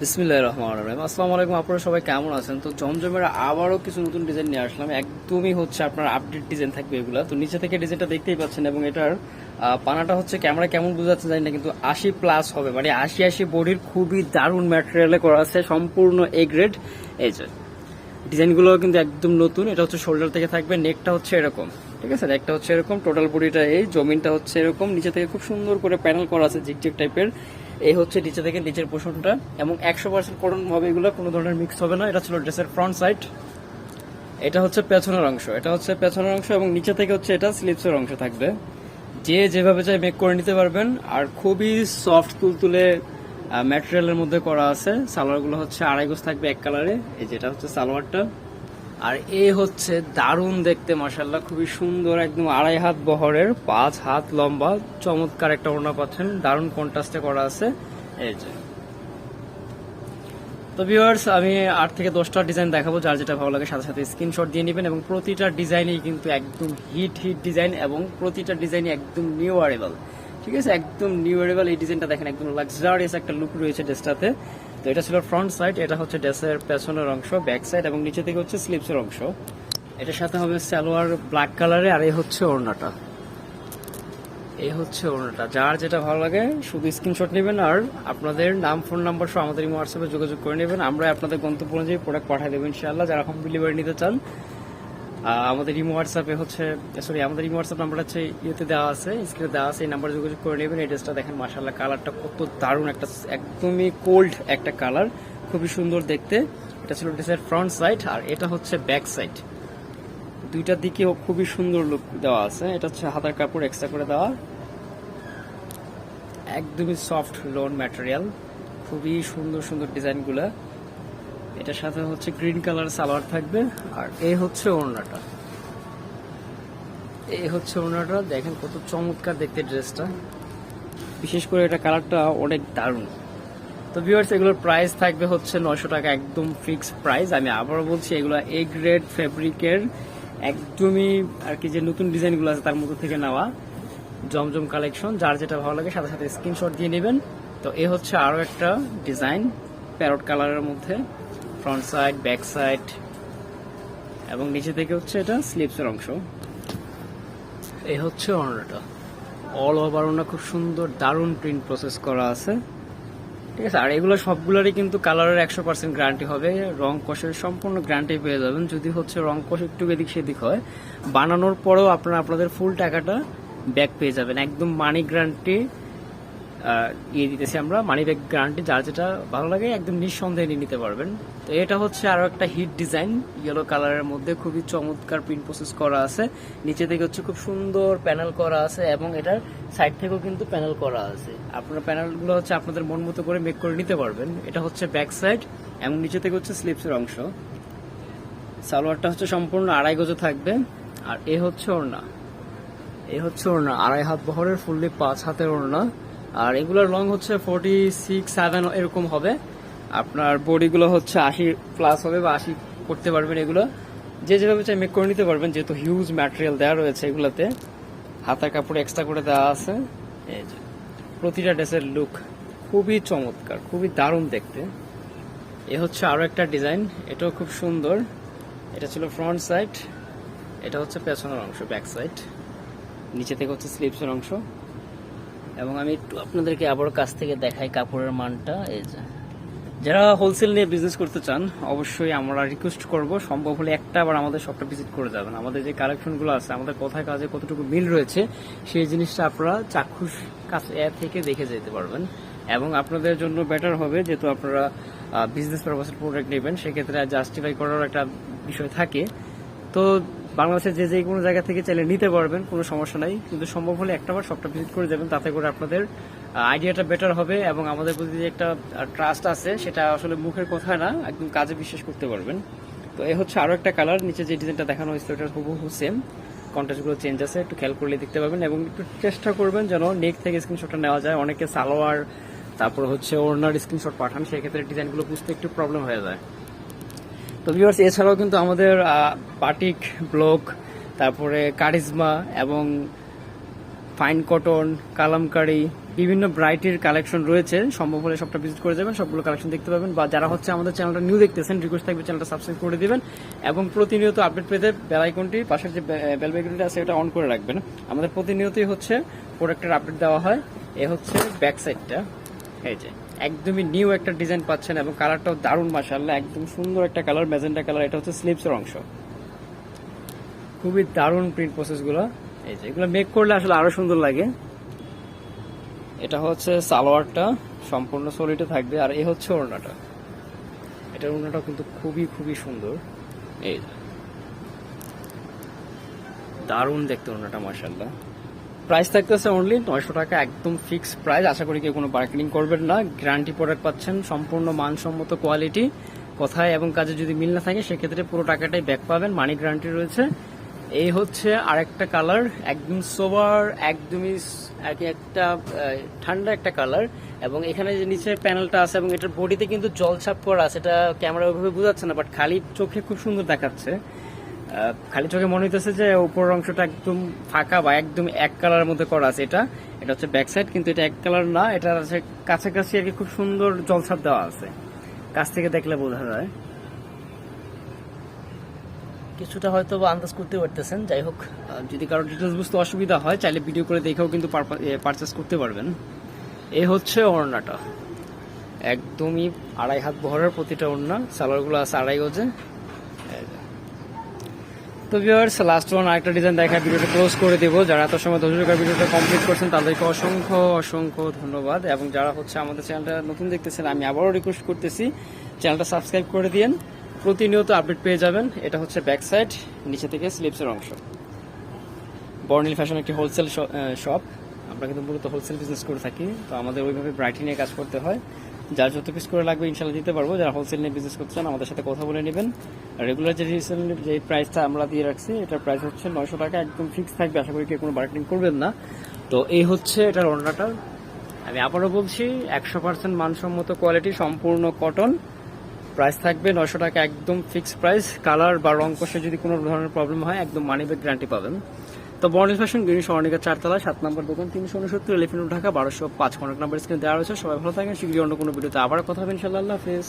বিসমিল্লাহ রহমান রহিম। আসসালামু আলাইকুম, আপনারা সবাই কেমন আছেন? তো জমজমের আবারও কিছু নতুন ডিজাইন নিয়ে আসলাম। একদমই হচ্ছে আপনার আপডেট ডিজাইন থাকবে এগুলো। তো নিচে থেকে ডিজাইনটা দেখতেই পাচ্ছেন এবং এটার পানাটা হচ্ছে ক্যামেরা কেমন বোঝাচ্ছে জানি না, কিন্তু আশি প্লাস হবে। মানে আশি আশি বডির খুবই দারুণ ম্যাটেরিয়ালে করা আছে, সম্পূর্ণ এ গ্রেড এই যে ডিজাইনগুলো কিন্তু একদম নতুন। এটা হচ্ছে শোল্ডার থেকে থাকবে নেকটা হচ্ছে এরকম। ঠিক আছে? নেকটা হচ্ছে এরকম টোটাল বডিটা এই, জমিনটা হচ্ছে এরকম। নিচে থেকে খুব সুন্দর করে প্যানেল করা আছে জিগজিগ টাইপের এই হচ্ছে নিচে থেকে নিচের পোষণটা। এবং একশো পার্সেন্ট করণ হবে এগুলো কোনো ধরনের মিক্স হবে না। এটা ছিল ড্রেসের ফ্রন্ট সাইড এটা হচ্ছে পেছনের অংশ। এটা হচ্ছে পেছনের অংশ এবং নিচে থেকে হচ্ছে এটা স্লিপসের অংশ থাকবে। যে যেভাবে চাই মেক করে নিতে পারবেন। আর খুবই সফট তুলতুলে ম্যাটেরিয়ালের মধ্যে করা আছে। সালোয়ারগুলো হচ্ছে আড়াই থাকবে এক কালারে এই যেটা হচ্ছে সালোয়ারটা। আর এ হচ্ছে দারুণ দেখতে মাসাল্লাহ খুবই সুন্দর একদম আড়াই হাত বহরের, পাঁচ হাত লম্বা, চমৎকার একটা ওড়না পাচ্ছেন দারুণ কন্ট্রাস্টে করা আছে। এই যে। তো ভিউয়ার্স আমি আট থেকে দশটা ডিজাইন দেখাবো, যার যেটা ভালো লাগে সাথে সাথে স্ক্রিনশট দিয়ে নেবেন এবং প্রতিটা ডিজাইনই কিন্তু একদম হিট হিট ডিজাইন এবং প্রতিটা ডিজাইনই একদম নিউ আরেবল ঠিক আছে? একদম নিউ আরেবল এই ডিজাইনটা দেখেন, একদম লাক্সারিয়াস একটা লুক রয়েছে ড্রেসটাতে তো এটা ছিল ফ্রন্ট সাইড এটা হচ্ছে ড্রেসের পেছনের অংশ ব্যাক সাইড এবং নিচে থেকে হচ্ছে স্লিপসের অংশ। এটার সাথে হবে সালোয়ার ব্ল্যাক কালারে আর এই হচ্ছে ওড়নাটা। এই হচ্ছে ওড়নাটা। যার যেটা ভালো লাগে, শুধু স্ক্রিনশট নেবেন আর আপনাদের নাম ফোন নাম্বার সহ আমাদের হোয়াটসঅ্যাপে যোগাযোগ করে নেবেন। আমরা আপনাদের গন্তব্য অনুযায়ী প্রোডাক্ট পাঠিয়ে দেবো ইনশাআল্লাহ। যারা হোম ডেলিভারি নিতে চান আমাদের ইমো হোয়াটসঅ্যাপে হচ্ছে সরি আমাদের ইমো হোয়াটসঅ্যাপ নাম্বার হচ্ছে ইয়েতে দেওয়া আছে স্ক্রিনে দেওয়া আছে, এই নাম্বারে যোগাযোগ করে নেবেন এই ড্রেসটা দেখেন মাসাল্লাহ কালারটা কত দারুণ একটা, একদমই কোল্ড একটা কালার খুবই সুন্দর দেখতে। এটা ছিল ড্রেসের ফ্রন্ট সাইড আর এটা হচ্ছে ব্যাক সাইড দুইটার দিকেও খুবই সুন্দর লুক দেওয়া আছে, এটা হচ্ছে হাতার কাপড় এক্সট্রা করে দেওয়া। একদমই সফট লোন ম্যাটেরিয়াল খুবই সুন্দর সুন্দর ডিজাইনগুলো এটার সাথে হচ্ছে গ্রিন কালার সালোয়ার থাকবে, আর এই হচ্ছে ওড়নাটা। এই হচ্ছে ওড়নাটা, দেখেন কত চমৎকার দেখতে ড্রেসটা। বিশেষ করে এটা কালারটা অনেক দারুণ। তো ভিউয়ার্স এগুলোর প্রাইস থাকবে হচ্ছে নয়শো টাকা, একদম ফিক্স প্রাইস আমি আবারও বলছি, এগুলো এ গ্রেড ফেব্রিকের একদমই আর কি যে নতুন ডিজাইনগুলো আছে তার মধ্যে থেকে নেওয়া। জমজম কালেকশন যার যেটা ভালো লাগে সাথে সাথে স্ক্রিনশট দিয়ে নেবেন। তো এ হচ্ছে আরও একটা ডিজাইন প্যারট কালারের মধ্যে। ফ্রন্ট সাইড ব্যাক সাইড এবং নিচে থেকে হচ্ছে এটা স্লিপসের অংশ। এই হচ্ছে অন্যটা অল ওভার ওনা খুব সুন্দর, দারুণ প্রিন্ট প্রসেস করা আছে। ঠিক আছে, আর এগুলো সবগুলোরই কিন্তু কালারের একশো পার্সেন্ট গ্যারান্টি হবে। রং কষের সম্পূর্ণ গ্যারান্টি পেয়ে যাবেন। যদি হচ্ছে রং কষ একটু এদিক সেদিক হয়, বানানোর পরেও আপনারা আপনাদের ফুল টাকাটা ব্যাক পেয়ে যাবেন। একদম মানি গ্যারান্টি ইয়ে দিতেছি আমরা। মানি ব্যাগ গ্যারান্টি যার যেটা ভালো লাগে, একদম নিঃসন্দেহে নিয়ে নিতে পারবেন। তো এটা হচ্ছে আরও একটা হিট ডিজাইন ইয়েলো কালারের মধ্যে খুবই চমৎকার প্রিন্ট প্রসেস করা আছে। নিচে থেকে হচ্ছে খুব সুন্দর প্যানেল করা আছে এবং এটার সাইড থেকেও কিন্তু প্যানেল করা আছে। আপনার প্যানেলগুলো হচ্ছে আপনাদের মন মতো করে মেক করে নিতে পারবেন। এটা হচ্ছে ব্যাক সাইড এবং নিচে থেকে হচ্ছে স্লিপসের অংশ। সালোয়ারটা হচ্ছে সম্পূর্ণ আড়াই গজে থাকবে। আর এ হচ্ছে ওড়না। এ হচ্ছে ওড়না। আড়াই হাত বহরের ফুললি পাঁচ হাতের ওড়না। আর এগুলোর লং হচ্ছে ফোর্টি সিক্স সেভেন এরকম হবে। আপনার বডিগুলো হচ্ছে আশি প্লাস হবে বা আশি করতে পারবেন এগুলো। যে যেভাবে চাই মেক করে নিতে পারবেন, যেহেতু হিউজ ম্যাটেরিয়াল দেওয়া রয়েছে এগুলোতে। হাতার কাপড় এক্সট্রা করে দেওয়া আছে। এই যে, প্রতিটা ড্রেসের লুক খুবই চমৎকার, খুবই দারুণ দেখতে। এ হচ্ছে আরও একটা ডিজাইন এটাও খুব সুন্দর। এটা ছিল ফ্রন্ট সাইড এটা হচ্ছে পেছনের অংশ ব্যাক সাইড নিচে থেকে হচ্ছে স্লিপসের অংশ। এবং আমি একটু আপনাদেরকে আবার কাছ থেকে দেখাই কাপড়ের মানটা, এই যে। যারা হোলসেল নিয়ে বিজনেস করতে চান, অবশ্যই আমরা রিকোয়েস্ট করব। সম্ভব হলে একটা আবার আমাদের শপটা ভিজিট করে যাবেন। আমাদের যে কালেকশনগুলো আছে, আমাদের কোথায় কাজে কতটুকু মিল রয়েছে, সেই জিনিসটা আপনারা চাক্ষুষ কাছে থেকে দেখে যেতে পারবেন। এবং আপনাদের জন্য বেটার হবে, যেহেতু আপনারা বিজনেস পারপাসের প্রোডাক্ট নেবেন, সেক্ষেত্রে জাস্টিফাই করার একটা বিষয় থাকে। তো বাংলাদেশের যে যে কোনো জায়গা থেকে চাইলে নিতে পারবেন, কোনো সমস্যা নাই। কিন্তু সম্ভব হলে একটা বার সবটা ভিজিট করে যাবেন, তাতে করে আপনাদের আইডিয়াটা বেটার হবে এবং আমাদের প্রতি যে একটা ট্রাস্ট আছে, সেটা আসলে মুখের কথা না, একদম কাজে বিশ্বাস করতে পারবেন। তো এ হচ্ছে আরও একটা কালার নিচে যে ডিজাইনটা দেখানো হয়েছে ওটা হুবহু সেম কন্ট্রাস্টগুলো চেঞ্জ আছে, একটু খেয়াল করলে দেখতে পাবেন এবং একটু চেষ্টা করবেন যেন নেক থেকে স্ক্রিনশটটা নেওয়া যায়। অনেকে সালোয়ার, তারপর হচ্ছে ওড়নার স্ক্রিনশট পাঠান, সেক্ষেত্রে ডিজাইনগুলো বুঝতে একটু প্রবলেম হয়ে যায়। তো ভিউয়ার্স এছাড়াও কিন্তু আমাদের পাটিক ব্লক তারপরে কারিজমা এবং ফাইন কটন, কালামকারি, বিভিন্ন ব্রাইটের কালেকশন রয়েছে। সম্ভব হলে সবটা ভিজিট করে যাবেন, সবগুলো কালেকশন দেখতে পাবেন। বা যারা হচ্ছে আমাদের চ্যানেলটা নিউ দেখতেছেন রিকোয়েস্ট থাকবে চ্যানেলটা সাবস্ক্রাইব করে দিবেন এবং প্রতিনিয়ত আপডেট পেতে বেল আইকনটি পাশের যে বেল আইকনটি আছে এটা অন করে রাখবেন। আমাদের প্রতিনিয়তই হচ্ছে প্রোডাক্টের আপডেট দেওয়া হয়। এ হচ্ছে ব্যাক সাইডটা এই যে। একদমই নিউ একটা ডিজাইন পাচ্ছেন এবং কালারটাও দারুণ মাসাল্লাহ একদম সুন্দর একটা কালার ম্যাজেন্টা কালার এটা হচ্ছে স্লিপসের অংশ। খুবই দারুণ প্রিন্ট প্রসেসগুলো এই যে, এগুলো মেক করলে আসলে আরও সুন্দর লাগে। এটা হচ্ছে সালোয়ারটা, সম্পূর্ণ সলিডে থাকবে, আর এ হচ্ছে ওড়নাটা। এটার ওড়নাটা কিন্তু খুবই খুবই সুন্দর। এই। দারুণ দেখতে ওড়নাটা মার্শাল্লাহ প্রাইস থাকতেছে অনলি নয়শো টাকা একদম ফিক্স প্রাইস আশা করি কেউ কোনো মার্কেটিং করবেন না। গ্যারান্টি প্রোডাক্ট পাচ্ছেন, সম্পূর্ণ মানসম্মত কোয়ালিটি কথায় এবং কাজে যদি মিল না থাকে, সেক্ষেত্রে পুরো টাকাটাই ব্যাক পাবেন। মানি গ্যারান্টি রয়েছে। এই হচ্ছে আরেকটা কালার একদম সোবার একদমই একটা ঠান্ডা একটা কালার এবং এখানে যে নিচে প্যানেলটা আছে এবং এটার বডিতে কিন্তু জলছাপ করা আছে, এটা ক্যামেরা ওইভাবে বোঝাচ্ছে না বাট খালি চোখে খুব সুন্দর দেখাচ্ছে। খালি চোখে মনে হইতেছে যে উপরের অংশটা একদম ফাঁকা বা একদম এক কালারের মধ্যে করা আছে এটা। এটা হচ্ছে ব্যাক সাইড কিন্তু এটা এক কালার না এটা আছে কাছাকাছি আর কি খুব সুন্দর জলছাপ দেওয়া আছে। কাছ থেকে দেখলে বোঝা যায়। কিছুটা হয়তো আন্দাজ করতে পারতেছেন যাই হোক। যদি কারও ডিটেলস বুঝতে অসুবিধা হয় চাইলে ভিডিও করে দেখেও কিন্তু পারচেস করতে পারবেন। এই হচ্ছে ওড়নাটা। একদমই আড়াই হাত বহরের প্রতিটা ওড়না। সালোয়ারগুলো আছে আড়াই গজে। তো ভিউয়ার্স লাস্ট ওয়ান আরেকটা ডিজাইন দেখা ভিডিওটা ক্লোজ করে দেবো। যারা এত সময় ধৈর্য করে ভিডিওটা কমপ্লিট করছেন, তাদেরকে অসংখ্য অসংখ্য ধন্যবাদ। এবং যারা হচ্ছে আমাদের চ্যানেলটা নতুন দেখতেছেন, আমি আবারও রিকোয়েস্ট করতেছি চ্যানেলটা সাবস্ক্রাইব করে দিন প্রতিনিয়ত আপডেট পেয়ে যাবেন। এটা হচ্ছে ব্যাক সাইড নিচে থেকে স্লিপসের অংশ। বর্নিল ফ্যাশন একটি হোলসেল শপ আমরা কিন্তু মূলত হোলসেল বিজনেস করে থাকি, তো আমাদের ওইভাবে ব্রাইটি নিয়ে কাজ করতে হয়। যার যত পিস করে লাগবে ইনশাল্লাহ দিতে পারব। যারা হোলসেল নিয়ে বিজনেস করতে চান, আমাদের সাথে কথা বলে নেবেন। রেগুলার যে রিসেল যে প্রাইসটা আমরা দিয়ে রাখছি, এটার প্রাইস হচ্ছে নয়শো টাকা, একদম ফিক্স থাকবে। আশা করি কেউ কোনো মার্কেটিং করবেন না। তো এই হচ্ছে এটার অন্যটা আমি আবারও বলছি, একশো পার্সেন্ট মানসম্মত কোয়ালিটি সম্পূর্ণ কটন প্রাইস থাকবে নয়শো টাকা, একদম ফিক্স প্রাইস কালার বা রং কষে যদি কোনো ধরনের প্রবলেম হয়, একদম মানি ব্যাগ গ্যারান্টি পাবেন। তো বর্ণেশ ফ্যাশন, গ্রিন স্বর্ণিকা চারতলা সাত নম্বর দোকান, তিনশো উনসত্তর, এলিফেন্ট ঢাকা বারোশো পাঁচ কন্টাক্ট নাম্বার স্ক্রিনে দেওয়া রয়েছে। সবাই ভালো থাকেন, শীঘ্রই অন্য কোনো ভিডিওতে আবার কথা হবে, ইনশাল্লাহ। হাফিজ।